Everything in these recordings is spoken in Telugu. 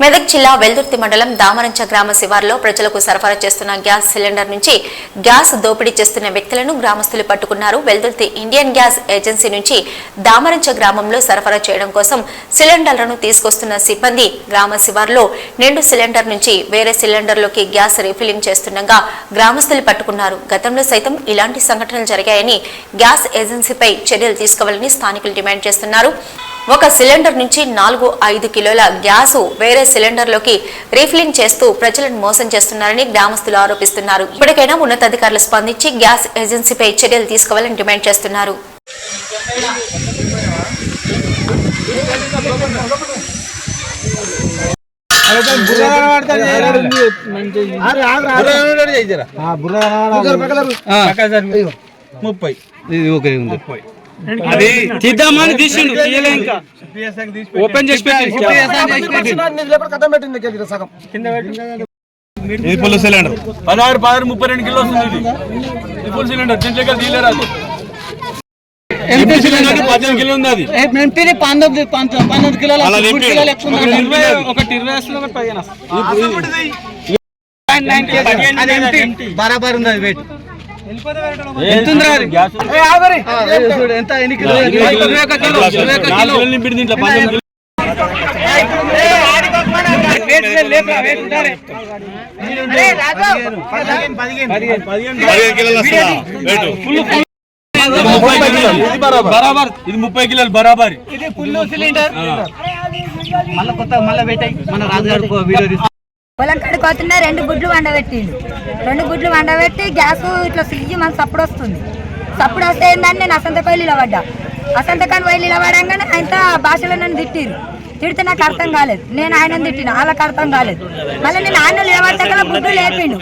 మెదక్ జిల్లా వెల్దుర్తి మండలం దామరంచ గ్రామ శివారులో ప్రజలకు సరఫరా చేస్తున్న గ్యాస్ సిలిండర్ నుంచి గ్యాస్ దోపిడీ చేస్తున్న వ్యక్తులను గ్రామస్తులు పట్టుకున్నారు. వెల్దుర్తి ఇండియన్ గ్యాస్ ఏజెన్సీ నుంచి దామరంచ గ్రామంలో సరఫరా చేయడం కోసం సిలిండర్లను తీసుకొస్తున్న సిబ్బంది గ్రామ శివారులో నిండు సిలిండర్ నుంచి వేరే సిలిండర్లోకి గ్యాస్ రీఫిల్లింగ్ చేస్తుండగా గ్రామస్తులు పట్టుకున్నారు. గతంలో సైతం ఇలాంటి సంఘటనలు జరిగాయని గ్యాస్ ఏజెన్సీపై చర్యలు తీసుకోవాలని స్థానికులు డిమాండ్ చేస్తున్నారు. ఒక సిలిండర్ నుంచి నాలుగు ఐదు కిలోల గ్యాసు వేరే సిలిండర్లోకి రీఫిలింగ్ చేస్తూ ప్రజలను మోసం చేస్తున్నారని గ్రామస్తులు ఆరోపిస్తున్నారు. ఇప్పటికైనా ఉన్నతాధికారులు స్పందించి గ్యాస్ ఏజెన్సీపై చర్యలు తీసుకోవాలని డిమాండ్ చేస్తున్నారు. ముప్పై. ఇది ఉంది. ముప్పై. అది తీద్దామని తీసిండు తీయలే ఇంకా. ఓపెన్ చేసి ఇది ఫుల్ సిలిండర్ పదహారు పదహారు ముప్పై రెండు కిలో వస్తుంది ఇది. ఫుల్ సిలిండర్ దీంట్లో తీయలేరు అది. ఎంపీ సిలిండర్ పద్దెనిమిది కిలో ఉంది పంతొమ్మిది పంతొమ్మిది కిలోల. ఒకటి ఇరవై- వస్తుంది ఒకటి పదిహేను వస్తుంది. బరాబర్ వెయిట్ ఎంత ఎన్ని కిలో? ఇరవై ఒక్క కిలో ఇరవై ఒక్క కిలో? నింపిడి దీంట్లో బరాబర్ ఇది ముప్పై కిలోలు బరాబర్ ఇది ఫుల్ సిలిండర్. మళ్ళీ కొత్త మళ్ళీ పెట్టాయి. మన రాజుగారు వీడియో పొలం కాడికి పోతున్నా రెండు గుడ్లు వండబెట్టిండు. రెండు గుడ్లు వండబెట్టి గ్యాస్ ఇట్లా సిగ్గి మనకు సప్పుడు వస్తుంది. సప్పుడు వస్తే ఏందని నేను అసంతకాయలు నిలబడ్డా. అసంతకాయలు కాని నిలబడంగానే ఆయన భాషలో నన్ను తిట్టిరు. తిడితే నాకు అర్థం కాలేదు. నేను ఆయన తిట్టిన వాళ్ళకి అర్థం కాలేదు. మళ్ళీ నేను ఆయన నిలబడ్డా గుడ్లు లేపిండు.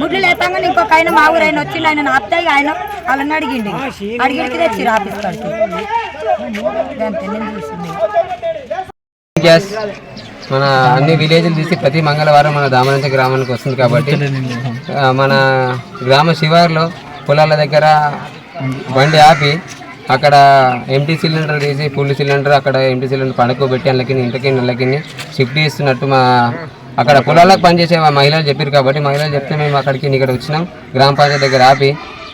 గుడ్లు లేపంగానే ఇంకొక ఆయన మా ఊరు ఆయన వచ్చిండు ఆయన అత్తయ్య ఆయన వాళ్ళని అడిగిండు. అడిగిడికి తెచ్చిరు ఆఫీస్ కాడికి. గ్యాస్. మన అన్ని విలేజ్లు తీసి ప్రతి మంగళవారం మన దామనంచ గ్రామానికి వస్తుంది కాబట్టి మన గ్రామ శివారులో పొలాల దగ్గర బండి ఆపి అక్కడ ఎంటీ సిలిండర్ తీసి ఫుల్ సిలిండర్ అక్కడ ఎంటీ సిలిండర్ పడుకోబెట్టి అందులోకి ఇంటికి నెలకి షిఫ్ట్ చేస్తున్నట్టు మా అక్కడ పొలాలకు పనిచేసే మా మహిళలు చెప్పారు కాబట్టి మహిళలు చెప్తే మేము అక్కడికి ఇక్కడ వచ్చినాం. గ్రామ పంచాయతీ దగ్గర ఆపి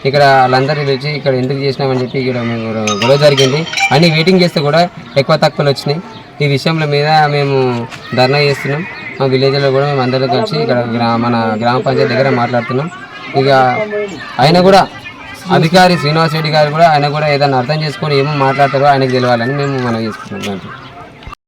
ఇక్కడ వాళ్ళందరూ వచ్చి ఇక్కడ ఎందుకు చేసినామని చెప్పి ఇక్కడ మేము గొడవ జరిగింది. అన్ని వెయిటింగ్ చేస్తే కూడా ఎక్కువ తక్కువలు వచ్చినాయి. ఈ విషయంలో మీద మేము ధర్నా చేస్తున్నాం. మా విలేజ్లో కూడా మేము అందరూ కలిసి ఇక్కడ మన గ్రామ పంచాయతీ దగ్గర మాట్లాడుతున్నాం. ఇక ఆయన కూడా అధికారి శ్రీనివాస్ రెడ్డి గారు కూడా ఆయన కూడా ఏదైనా అర్థం చేసుకొని ఏమో మాట్లాడతారో ఆయనకు తెలియాలని మేము మనం చేసుకుంటున్నాం దాంట్లో